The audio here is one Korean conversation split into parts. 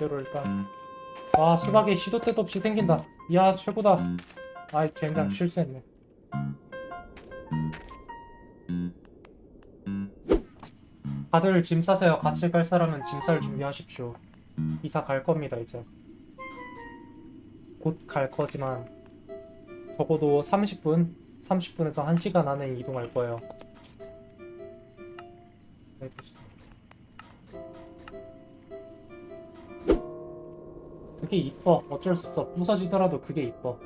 이대로 일단. 아 수박이 시도 때도 없이 생긴다. 이야 최고다. 아이 젠장 실수했네. 다들 짐 싸세요. 같이 갈 사람은 짐 쌀 준비하십시오. 이사 갈 겁니다 이제. 곧 갈 거지만 적어도 30분 30분에서 1시간 안에 이동할 거예요. 네, 그게 이뻐. 어쩔 수 없어. 부서지더라도 그게 이뻐.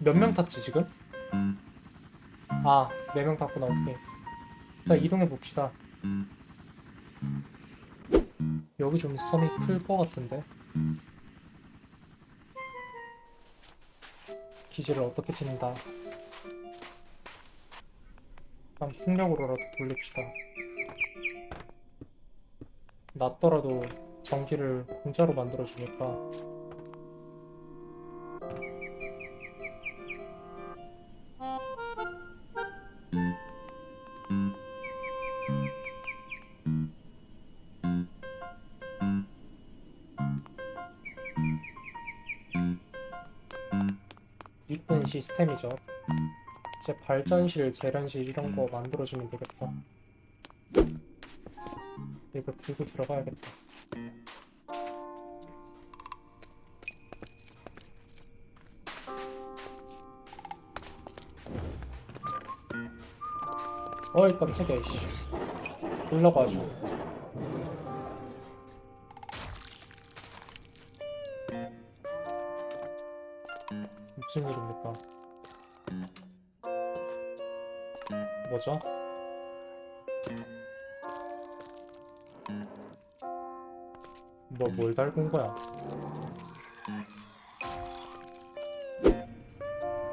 몇 명 탔지 지금? 아, 네 명 탔구나. 오케이. 자, 이동해 봅시다. 여기 좀 섬이 클 것 같은데. 기지를 어떻게 짓는다. 일단 풍력으로라도 돌립시다. 낮더라도 전기를 공짜로 만들어주니까 시스템이죠. 이제 발전실, 재련실 이런 거 만들어주면 되겠다. 이거 들고 들어가야겠다. 어이 깜짝이야 씨 올라가지고 무슨 일입니까? 뭐죠? 뭐뭘 달군 거야?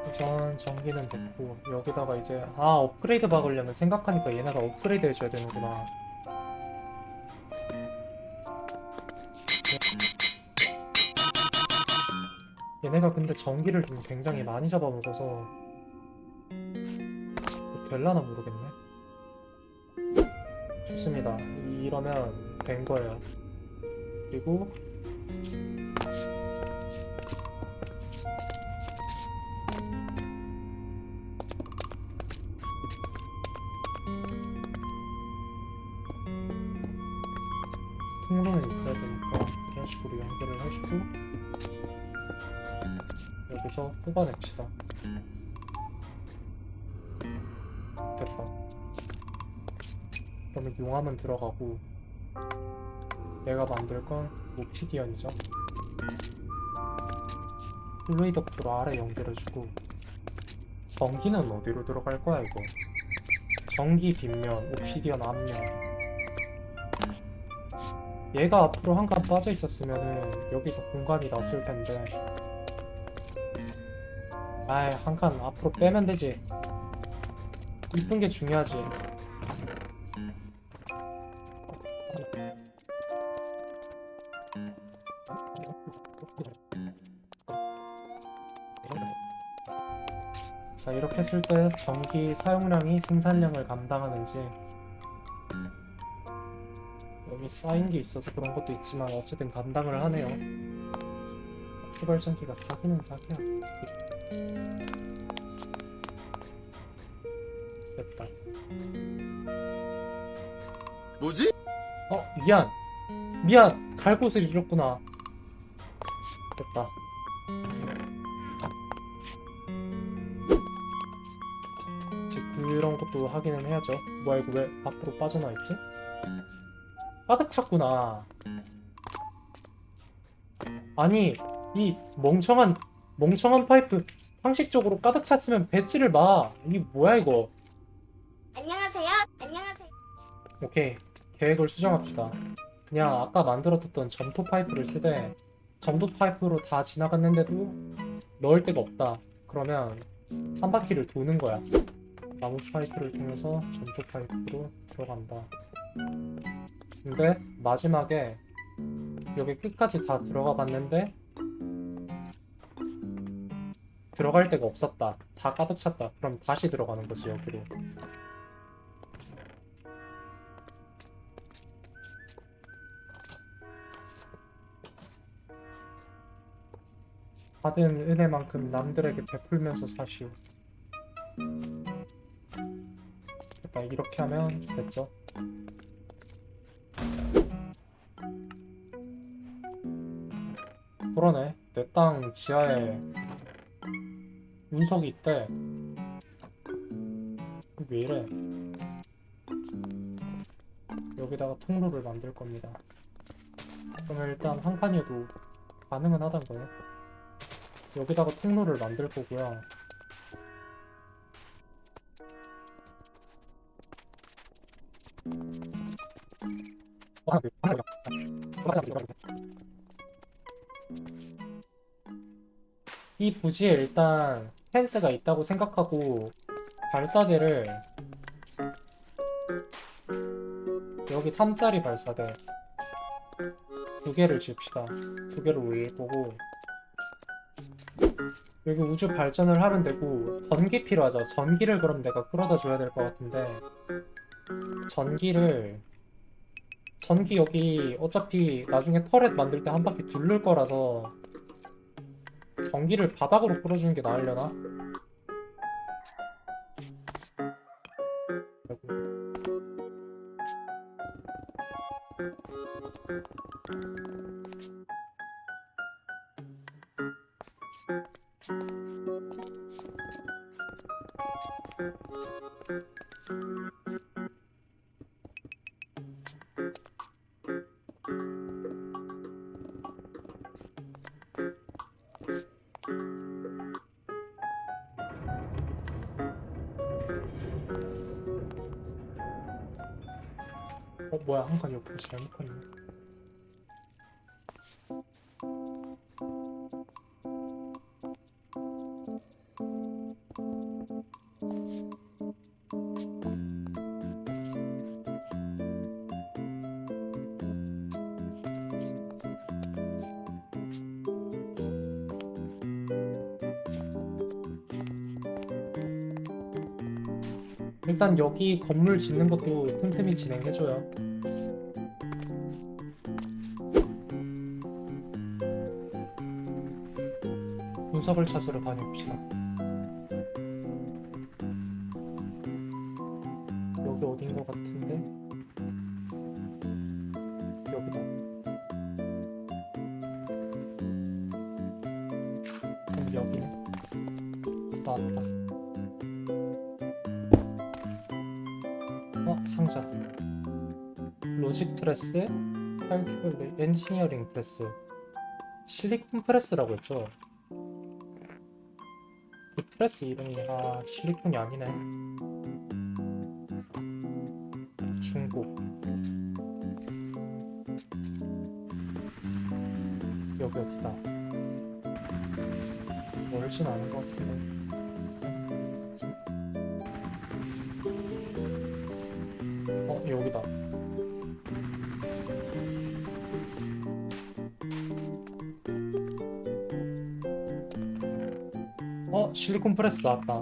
우선 전기는 됐고 여기다가 이제 아 업그레이드 박으려면 생각하니까 얘네가 업그레이드 해줘야 되는구나 얘네가 근데 전기를 좀 굉장히 많이 잡아먹어서 뭐 될라나 모르겠네. 좋습니다. 이러면 된 거예요. 그리고 통로는 있어야 되니까 이런 식으로 연결을 해주고 여기서 뽑아냅시다. 됐다. 그러면 용암은 들어가고 내가 만들 건 옵시디언이죠. 플루이드프로 아래 연결해주고 전기는 어디로 들어갈 거야 이거? 전기 뒷면, 옵시디언 앞면. 얘가 앞으로 한 칸 빠져 있었으면은 여기가 공간이 났을 텐데 아이 한 칸 앞으로 빼면 되지. 이쁜 게 중요하지. 자 이렇게 했을 때 전기 사용량이 생산량을 감당하는지. 여기 쌓인 게 있어서 그런 것도 있지만 어쨌든 감당을 하네요. 가스발전기가 사기는 사기야 됐다. 뭐지? 어 미안. 미안. 갈 곳을 잃었구나. 됐다. 이제 그런 것도 확인은 해야죠. 뭐야 이거 왜 밖으로 빠져나와 있지? 가득 찼구나. 아니 이 멍청한 멍청한 파이프. 상식적으로 가득 찼으면 배치를 마. 이게 뭐야 이거? 안녕하세요. 안녕하세요. 오케이. 계획을 수정합시다. 그냥 아까 만들어뒀던 점토 파이프를 쓰되 점토 파이프로 다 지나갔는데도 넣을 데가 없다. 그러면 한 바퀴를 도는 거야. 나무 파이프를 통해서 점토 파이프로 들어간다. 근데 마지막에 여기 끝까지 다 들어가 봤는데 들어갈 데가 없었다. 다 가득 찼다. 그럼 다시 들어가는 거지 여기로. 받은 은혜만큼 남들에게 베풀면서 사시오. 됐다. 이렇게 하면 됐죠. 그러네. 내 땅 지하에 운석이 있대. 왜 이래? 여기다가 통로를 만들 겁니다. 그러면 일단 한 칸이어도 가능은 하단 거예요. 여기다가 통로를 만들 거고요. 이 부지에 일단 펜스가 있다고 생각하고 발사대를 여기 3짜리 발사대 두 개를 지읍시다. 두 개를 올릴 거고 여기 우주 발전을 하면 되고 전기 필요하죠. 전기를 그럼 내가 끌어다 줘야 될 것 같은데 전기를 전기 여기 어차피 나중에 터렛 만들 때 한 바퀴 둘를 거라서 전기를 바닥으로 끌어주는 게 나으려나? 어 뭐야 한 칸 옆으로 잘못 칸이네 일단 여기 건물 짓는 것도 틈틈이 진행해줘요. 분석을 찾으러 다녀봅시다. 여기 어딘 것 같은데? 어, 상자. 로직 프레스, 칼큘레, 엔지니어링 프레스, 실리콘 프레스라고 했죠. 그 프레스 이름이 아 실리콘이 아니네. 중국. 여기 어디다? 멀진 않은 것 같은데. 실리콘 프레스 나왔다.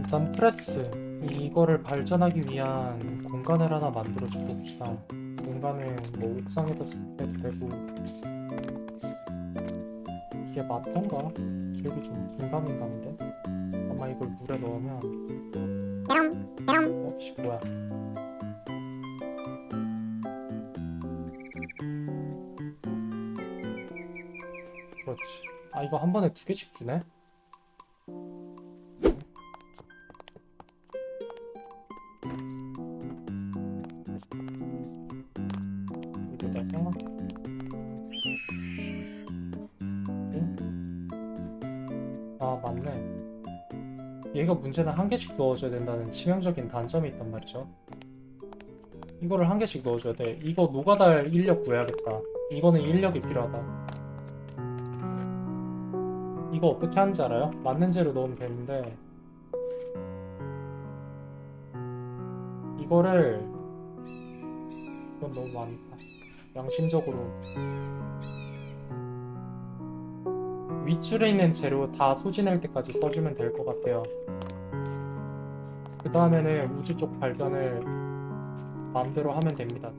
일단 프레스 이거를 발전하기 위한 공간을 하나 만들어 줘 봅시다. 공간을 뭐 옥상에다 해도 되고 이게 맞던가? 기억이 좀 긴가민가인데 아마 이걸 물에 넣으면 어? 씨 뭐야 그렇지. 아 이거 한 번에 두 개씩 주네? 아 맞네. 얘가 문제는 한 개씩 넣어줘야 된다는 치명적인 단점이 있단 말이죠. 이거를 한 개씩 넣어줘야 돼. 이거 노가다할 인력 구해야겠다. 이거는 인력이 필요하다 이거 어떻게 하는지 알아요? 맞는 재료 넣으면 되는데 이거를 이건 너무 많다 양심적으로 윗줄에 있는 재료 다 소진할 때까지 써주면 될 것 같아요. 그 다음에는 우주 쪽 발견을 마음대로 하면 됩니다.